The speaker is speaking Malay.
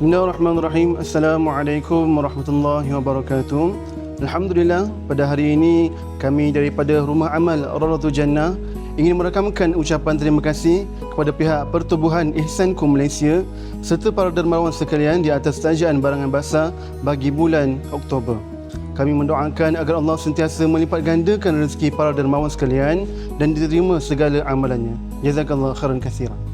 Bismillahirrahmanirrahim. Assalamualaikum warahmatullahi wabarakatuh. Alhamdulillah, pada hari ini kami daripada Rumah Amal Raratul Jannah ingin merakamkan ucapan terima kasih kepada pihak Pertubuhan Ihsanku Malaysia serta para dermawan sekalian di atas tajaan barangan basah bagi bulan Oktober. Kami mendoakan agar Allah sentiasa melipat gandakan rezeki para dermawan sekalian dan diterima segala amalannya. Jazakallah khairan katsiran.